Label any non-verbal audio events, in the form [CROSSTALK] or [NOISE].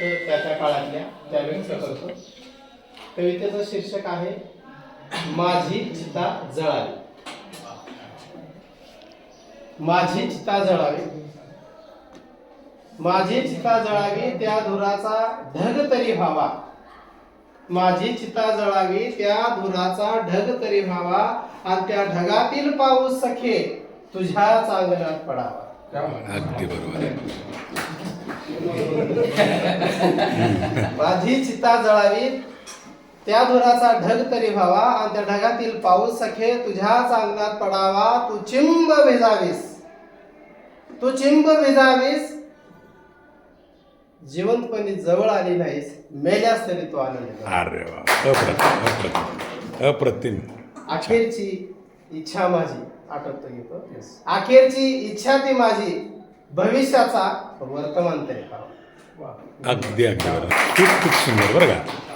त्या त्या काळातल्या त्या व्यक्त करतो कवितेचं शीर्षक आहे माझी चिता जळावी माझी चिता जळावी माझी चिता जळावी त्या धुराचा ढग तरी व्हावा. माझी चिता जळावी त्या धुराचा ढग तरी व्हावा. आणि त्या ढगातील पाऊस सखे तुझ्याच अंगणात पडावा. अगदी बरोबर. [LAUGHS] [LAUGHS] माझी चिता जळावी. त्या धुराचा ढग तरी व्हावा आणि त्या ढगातील पाऊस सखे तुझ्याच अंगणात पडावा. तू चिंब भिजावीस तू चिंब भिजावीस जिवंतपणी जवळ आली नाहीस. मेल्यास तरी तू आनंद अरे वा अप्रतिम अप्रतिम अप्रतिम. अखेरची इच्छा माझी. आठवतो घेतो अखेरची इच्छा ती माझी. भविष्याचा वर्तमान तरी पाहावा अगदी अगदी बरोबर. खूप खूप सुंदर बरं का?